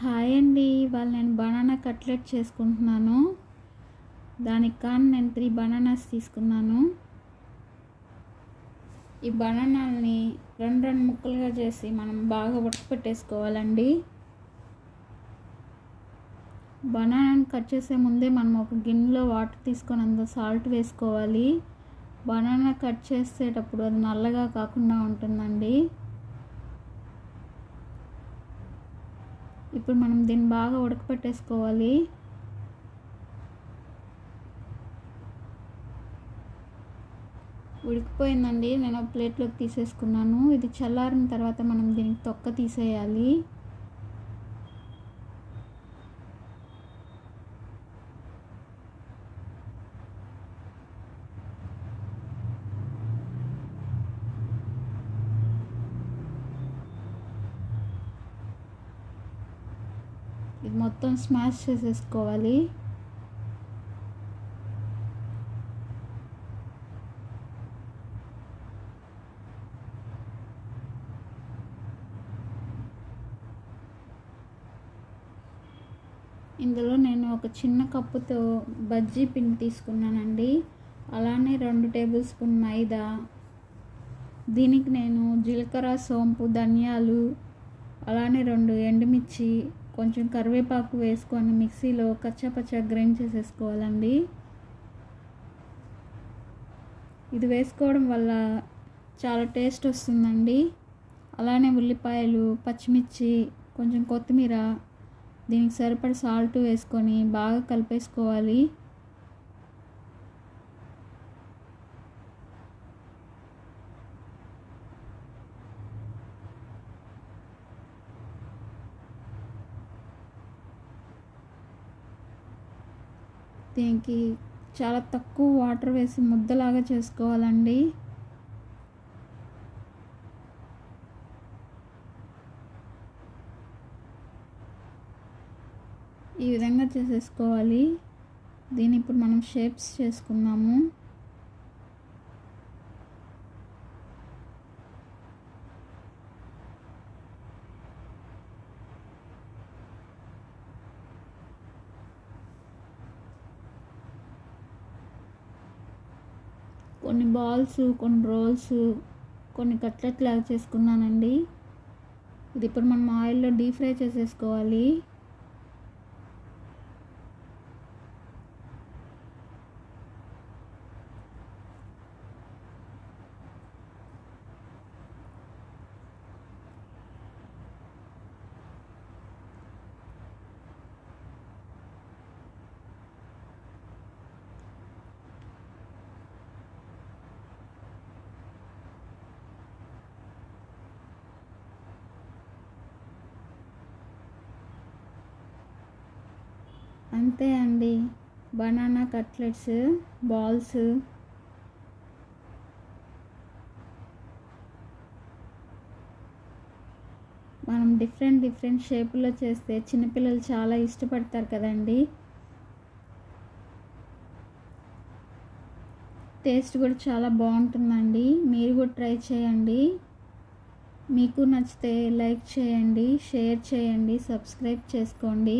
Hi అండి. ఇవాళ నేను బనానా కట్లెట్ చేసుకుంటున్నాను. దానికి కానీ నేను త్రీ బనానాస్ తీసుకున్నాను. ఈ బనానాల్ని రెండు రెండు ముక్కలుగా చేసి మనం బాగా ఉడకపెట్టేసుకోవాలండి బనానాని కట్ చేసే ముందే మనం ఒక గిన్నెలో వాటర్ తీసుకొని అంత సాల్ట్ వేసుకోవాలి. బనానా కట్ చేసేటప్పుడు అది నల్లగా కాకుండా ఉంటుందండి. ఇప్పుడు మనం దీన్ని బాగా ఉడకపెట్టేసుకోవాలి. ఉడికిపోయిందండి. నేను ప్లేట్లోకి తీసేసుకున్నాను. ఇది చల్లారిన తర్వాత మనం దీనికి తొక్క తీసేయాలి. ఇది మొత్తం స్మాష్ చేసేసుకోవాలి. ఇందులో నేను ఒక చిన్న కప్పుతో బజ్జీ పిండి తీసుకున్నానండి. అలానే రెండు టేబుల్ స్పూన్ మైదా. దీనికి నేను జీలకర్ర సోంపు ధనియాలు అలానే రెండు ఎండుమిర్చి కొంచెం కరివేపాకు వేసుకొని మిక్సీలో కచ్చపచ్చ గ్రైండ్ చేసేసుకోవాలండి. ఇది వేసుకోవడం వల్ల చాలా టేస్ట్ వస్తుందండి. అలానే ఉల్లిపాయలు పచ్చిమిర్చి కొంచెం కొత్తిమీర దీనికి సరిపడ సాల్ట్ వేసుకొని బాగా కలిపేసుకోవాలి. దీనికి చాలా తక్కువ వాటర్ వేసి ముద్దలాగా చేసుకోవాలండి. ఈ విధంగా చేసేసుకోవాలి. దీన్ని ఇప్పుడు మనం షేప్స్ చేసుకుందాము కొన్ని బాల్స్ కొన్ని రోల్స్ కొన్ని కట్లెట్ లాగా చేసుకున్నానండి. ఇది ఇప్పుడు మనం ఆయిల్లో డీప్ ఫ్రై చేసేసుకోవాలి. అంతే అండి. Banana cutlets balls. మనం డిఫరెంట్ డిఫరెంట్ షేపులో చేస్తే చిన్నపిల్లలు చాలా ఇష్టపడతారు కదండి. టేస్ట్ కూడా చాలా బాగుంటుందండి. మీరు కూడా ట్రై చేయండి. మీకు నచ్చితే లైక్ చేయండి షేర్ చేయండి సబ్స్క్రైబ్ చేసుకోండి.